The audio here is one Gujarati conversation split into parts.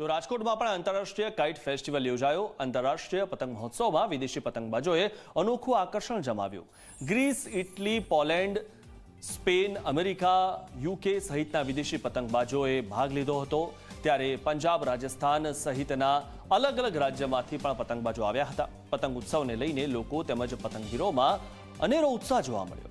તો રાજકોટમાં પણ આંતરરાષ્ટ્રીય કાઇટ ફેસ્ટિવલ યોજાયો. આંતરરાષ્ટ્રીય પતંગ મહોત્સવમાં વિદેશી પતંગબાજોએ અનોખું આકર્ષણ જમાવ્યું. Greece, Italy, Poland, Spain, America, UK સહિતના વિદેશી પતંગબાજોએ ભાગ લીધો હતો. ત્યારે પંજાબ, રાજસ્થાન સહિતના અલગ અલગ રાજ્યમાંથી પણ પતંગબાજો આવ્યા હતા. પતંગ ઉત્સવને લઈને લોકો તેમજ પતંગગીરોમાં અનેરો ઉત્સાહ જોવા મળ્યો.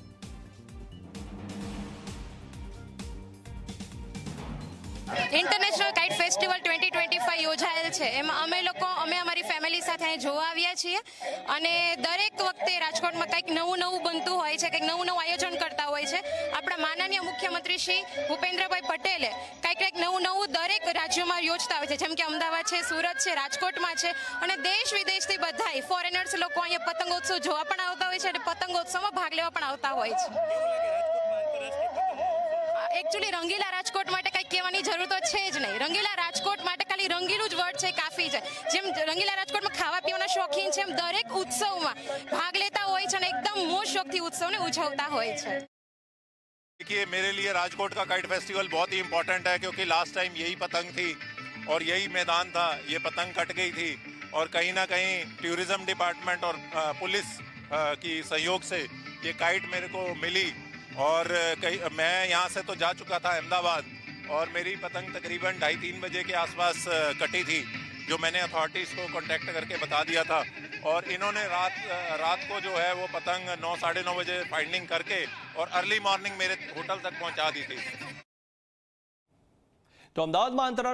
International kite festival twenty twenty five યોજાયેલ છે. એમાં અમે લોકો અમે અમારી ફેમિલી સાથે અહીં જોવા આવ્યા છીએ અને દરેક વખતે રાજકોટમાં કંઈક નવું નવું બનતું હોય છે કંઈક નવું નવું આયોજન કરતા હોય છે. આપણા માનનીય મુખ્યમંત્રી શ્રી ભૂપેન્દ્રભાઈ પટેલે કંઈક કંઈક નવું નવું દરેક રાજ્યોમાં યોજતા હોય છે. જેમ કે અમદાવાદ છે સુરત છે રાજકોટમાં છે અને દેશ વિદેશથી બધાય ફોરેનર્સ લોકો અહીંયા પતંગોત્સવ જોવા પણ આવતા હોય છે અને પતંગોત્સવમાં ભાગ લેવા પણ આવતા હોય છે. એકચ્યુઅલી રંગીલા રાજકોટ માટે કંઈ કહેવાની જરૂર તો છે જ નહીં રંગીલા રાજકોટ માટે ખાલી રંગીલું જ વર્ડ છે કાફી છે જેમ રંગીલા રાજકોટમાં ખાવા પીવાના શોખીન છે એમ દરેક ઉત્સવમાં ભાગ લેતા હોય છે અને એકદમ મોજ શોખથી ઉત્સવને ઉજવતા હોય છે देखिए मेरे लिए राजकोट का काइट फेस्टिवल बहुत ही इम्पोर्टेंट है क्योंकि लास्ट टाइम यही पतंग थी और यही मैदान था ये पतंग कट गई थी और कहीं ना कहीं टूरिज्म डिपार्टमेंट और अ, पुलिस अ, की सहयोग से ये काइट मेरे को मिली और अ, कहीं मैं यहाँ से तो जा चुका था अहमदाबाद और मेरी पतंग तकरीबन ढाई तीन बजे के आसपास कटी थी, जो मैंने अथॉरिटीज़ को कांटेक्ट करके बता दिया था। और इन्होंने रात रात को जो है वो पतंग नौ, साढ़े नौ बजे फाइंडिंग करके और अर्ली मॉर्निंग मेरे होटल तक पहुँचा दी थी। तो अहमदाबाद में अंतर्राष्ट्रीय